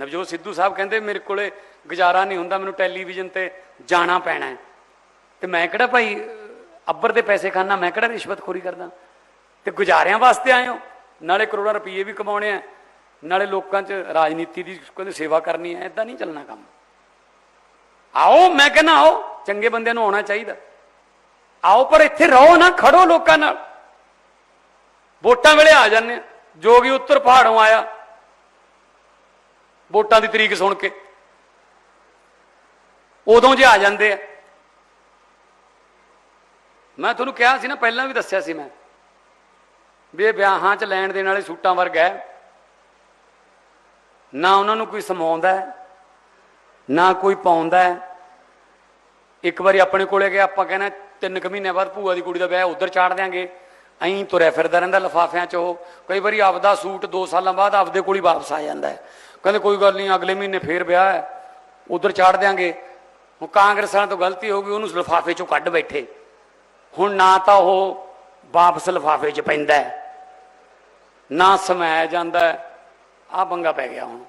ਨਵਜੋਤ ਸਿੱਧੂ ਸਾਹਿਬ ਕਹਿੰਦੇ, ਮੇਰੇ ਕੋਲੇ ਗੁਜ਼ਾਰਾ ਨਹੀਂ ਹੁੰਦਾ, ਮੈਨੂੰ ਟੈਲੀਵਿਜ਼ਨ ਤੇ ਜਾਣਾ ਪੈਣਾ ਹੈ। ਤੇ ਮੈਂ ਕਿਹੜਾ ਭਾਈ ਅੱਬਰ ਦੇ ਪੈਸੇ ਖਾਣਾ ਮੈਂ ਕਿਹੜਾ ਰਿਸ਼ਵਤਖੋਰੀ ਕਰਦਾ? ਤੇ ਗੁਜ਼ਾਰਿਆਂ ਵਾਸਤੇ ਆਏ ਹੋ? ਨਾਲੇ ਕਰੋੜਾਂ ਰੁਪਏ ਵੀ ਕਮਾਉਣੇ ਆ। ਨਾਲੇ ਲੋਕਾਂ 'ਚ ਰਾਜਨੀਤੀ ਦੀ ਕਹਿੰਦੇ ਸੇਵਾ ਕਰਨੀ ਹੈ ਐਦਾਂ ਨਹੀਂ ਚੱਲਣਾ ਕੰਮ। ਆਓ, ਮੈਂ ਕਹਿੰਦਾ, ਆਓ, ਚੰਗੇ ਬੰਦਿਆਂ ਨੂੰ ਆਉਣਾ ਚਾਹੀਦਾ। ਆਓ, ਪਰ ਇੱਥੇ ਰਹੋ ਨਾ, ਖੜੋ ਲੋਕਾਂ ਨਾਲ। ਵੋਟਾਂ ਵੇਲੇ ਆ ਜਾਂਦੇ ਜੋ ਵੀ ਉੱਤਰ ਪਹਾੜੋਂ ਆਇਆ ਵੋਟਾਂ ਦੀ ਤਰੀਕ ਸੁਣ ਕੇ। ਉਦੋਂ ਜੇ ਆ ਜਾਂਦੇ ਆ। ਮੈਂ ਤੁਹਾਨੂੰ ਕਿਹਾ ਸੀ ਨਾ, ਪਹਿਲਾਂ ਵੀ ਦੱਸਿਆ ਸੀ ਮੈਂ। ਵੀ ਇਹ ਵਿਆਹਾਂ 'ਚ ਲੈਣ ਦੇਣ ਵਾਲੇ ਸੂਟਾਂ ਵਰਗਾ ਹੈ। ਨਾ ਉਹਨਾਂ ਨੂੰ ਕੋਈ ਸਮਾਉਂਦਾ ਹੈ, ਨਾ ਕੋਈ ਪਾਉਂਦਾ ਹੈ। ਇੱਕ ਵਾਰੀ ਆਪਣੇ ਕੋਲੇ ਗਿਆ ਆਪਾਂ ਕਹਿੰਦੇ ਤਿੰਨ ਕੁ ਮਹੀਨੇ ਬਾਅਦ ਭੂਆ ਦੀ ਕੁੜੀ ਦਾ ਵਿਆਹ ਉਧਰ ਚਾੜ ਦਿਆਂਗੇ। ਐਂ ਤੁਰਿਆ ਫਿਰਦਾ ਰਹਿੰਦਾ ਲਫਾਫਿਆਂ 'ਚ ਉਹ। ਕਈ ਵਾਰੀ ਆਪਦਾ ਸੂਟ 2 ਸਾਲਾਂ ਬਾਅਦ ਆਪਦੇ ਕੋਲ ਹੀ ਵਾਪਸ ਆ ਜਾਂਦਾ ਹੈ। ਕਹਿੰਦੇ ਕੋਈ ਗੱਲ ਨਹੀਂ, ਅਗਲੇ ਮਹੀਨੇ ਫੇਰ ਵਿਆਹ ਹੈ, ਉਧਰ ਚਾੜ ਦਿਆਂਗੇ। ਹੁਣ ਕਾਂਗਰਸ ਵਾਲਿਆਂ ਤੋਂ ਗਲਤੀ ਹੋ ਗਈ, ਉਹਨੂੰ ਲਫਾਫੇ 'ਚੋਂ ਕੱਢ ਬੈਠੇ। ਹੁਣ ਨਾ ਤਾਂ ਉਹ ਵਾਪਸ ਲਫਾਫੇ 'ਚ ਪੈਂਦਾ ਨਾ ਸਮਾਇਆ ਜਾਂਦਾ ਆ ਪੰਗਾ ਪੈ ਗਿਆ ਹੁਣ।